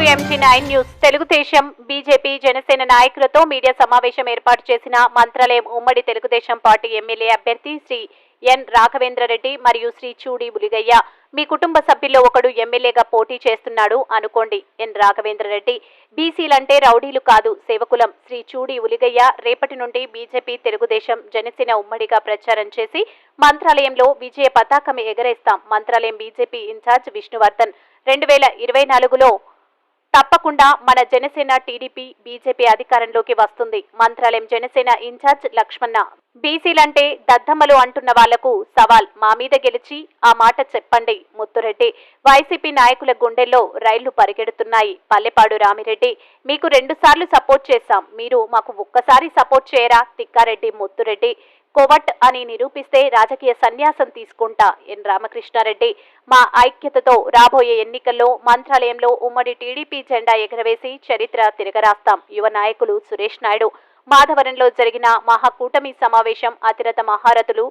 Nine news Telugudesam BJP Janasena నాయకులతో media సమావేశం ఏర్పాటు చేసిన మంత్రాలయం ఉమ్మడి తెలుగుదేశం పార్టీ ఎమ్మెల్యే అభ్యర్థి శ్రీ ఎన్ రాఘవేంద్రరెడ్డి మరియు శ్రీ చూడి బులిగయ్య మీ కుటుంబ సభ్యుల్లో ఒకడు ఎమ్మెల్యేగా పోటీ చేస్తున్నాడు అనుకోండి ఎన్ రాఘవేంద్రరెడ్డి బీసీలంటే రౌడీలు కాదు సేవకులం. శ్రీ చూడి ఉలిగయ్య రేపటి నుండి బీజేపీ తెలుగుదేశం జనసేన ఉమ్మడిగా ప్రచారం చేసి మంత్రాలయంలో విజయ పతాకం ఎగరేస్తాం. Mantralayam BJP incharge Vishnuvardhan. రెండు వేల ఇరవై నాలుగులో తప్పకుండా మన జనసేన టీడీపీ బీజేపీ అధికారంలోకి వస్తుంది. మంత్రాలయం జనసేన ఇన్ఛార్జ్ లక్ష్మణ. బీసీలంటే దద్దమ్మలు అంటున్న వాళ్ళకు సవాల్. మా మీద గెలిచి ఆ మాట చెప్పండి ముత్తురెడ్డి. వైసీపీ నాయకుల గుండెల్లో రైళ్ళు పరిగెడుతున్నాయి. పల్లెపాడు రామిరెడ్డి మీకు రెండుసార్లు సపోర్ట్ చేశాం. మీరు మాకు ఒక్కసారి సపోర్ట్ చేయరా? తిక్కారెడ్డి ముత్తురెడ్డి. కోవట్ అని నిరూపిస్తే రాజకీయ సన్యాసం తీసుకుంటా ఎన్ రామకృష్ణారెడ్డి. మా ఐక్యతతో రాబోయే ఎన్నికల్లో మంత్రాలయంలో ఉమ్మడి టీడీపీ జెండా ఎగరవేసి చరిత్ర తిరగరాస్తాం యువ నాయకులు సురేష్ నాయుడు. మాధవరంలో జరిగిన మహాకూటమి సమావేశం అతిరథ మహారథులు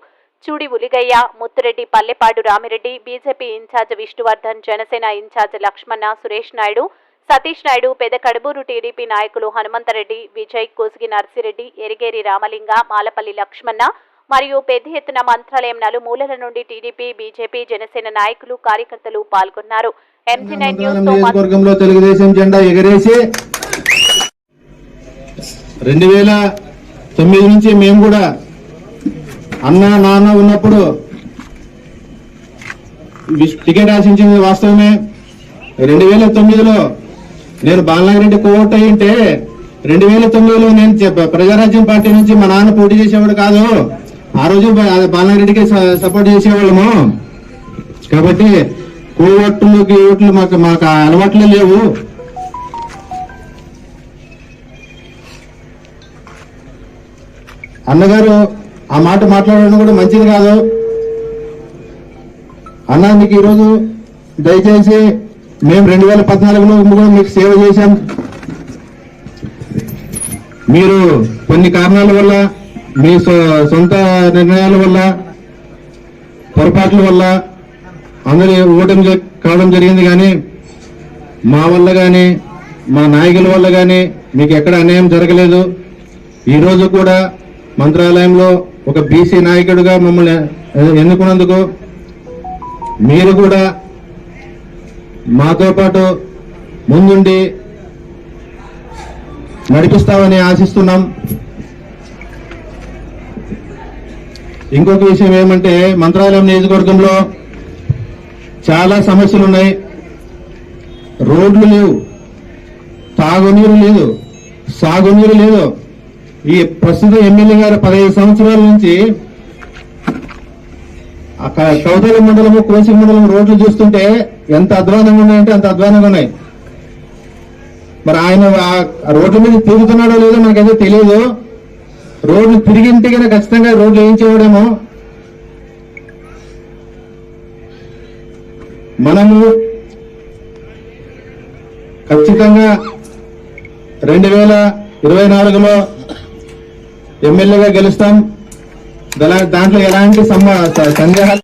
చూడి Uligayya Muthureddy Pallepadu Ramireddy BJP incharge Vishnuvardhan Janasena incharge Lakshmana Suresh Naidu Satish Naidu Peda Kaduburu TDP నాయకులు హనుమంతరెడ్డి విజయ్ కోసిగి నర్సిరెడ్డి ఎరిగేరి రామలింగ మాలపల్లి లక్ష్మణ మరియు పెద్ద ఎత్తున మంత్రాలయం నలుమూలల నుండి టీడీపీ బీజేపీ జనసేన నాయకులు కార్యకర్తలు పాల్గొన్నారు. ఎంజీ నైన్ న్యూస్తో మంత్రి- నియోజకవర్గంలో తెలుగుదేశం జెండా ఎగరేసి రెండు వేల తొమ్మిది నుంచి మేము కూడా అన్న నాన్న ఉన్నప్పుడు టికెట్ ఆశించింది వాస్తవమే. రెండు వేల తొమ్మిదిలో నేను బాలనాగిరెడ్డి కోవట్ అయ్యింటే రెండు వేల తొమ్మిదిలో నేను ప్రజారాజ్యం పార్టీ నుంచి మా నాన్న పోటీ చేసేవాడు కాదు. ఆ రోజు బాలనాగిరెడ్డికి సపోర్ట్ చేసేవాళ్ళము. కాబట్టి కోవట్లు గీవట్లు మాకు మాకు ఆ లేవు. అన్నగారు ఆ మాట మాట్లాడడం కూడా మంచిది కాదు. అన్న మీకు ఈరోజు దయచేసి మేము రెండు వేల పద్నాలుగులో కూడా మీకు సేవ చేశాం. మీరు కొన్ని కారణాల వల్ల మీ సొ- సొంత నిర్ణయాల వల్ల పొరపాట్ల వల్ల అందరి ఓటమి జ- కావడం జరిగింది కానీ మా వల్ల కానీ మా నాయకుల వల్ల కానీ మీకు ఎక్కడ అన్యాయం జరగలేదు. ఈరోజు కూడా మంత్రాలయంలో ఒక బీసీ నాయకుడిగా మమ్మల్ని ఎన్నుకున్నందుకు మీరు కూడా మాతో పాటు ముందుండి నడిపిస్తామని ఆశిస్తున్నాం. ఇంకొక విషయం ఏమంటే మంత్రాలయం నియోజకవర్గంలో చాలా సమస్యలు ఉన్నాయి రోడ్లు లేవు. తాగునీరు లేదు. సాగునీరు లేదు. ఈ ప్రస్తుత ఎమ్మెల్యే గారు పదహైదు సంవత్సరాల నుంచి అక్కడ క- మండలము కోసి మండలం రోడ్లు చూస్తుంటే ఎంత అధ్వానంగా ఉన్నాయంటే అంత అధ్వానంగా ఉన్నాయి. మరి ఆయన ఆ రోడ్ల మీద తిరుగుతున్నాడో లేదో మనకైతే తెలియదు రోడ్లు తిరిగింటే కనుక ఖచ్చితంగా రోడ్లు వేయించేవాడేమో. మనము ఖచ్చితంగా రెండు వేల ఇరవై నాలుగులో ఎమ్మెల్యేగా గెలుస్తాం. దాంట్లో ఎలాంటి సందేహాలు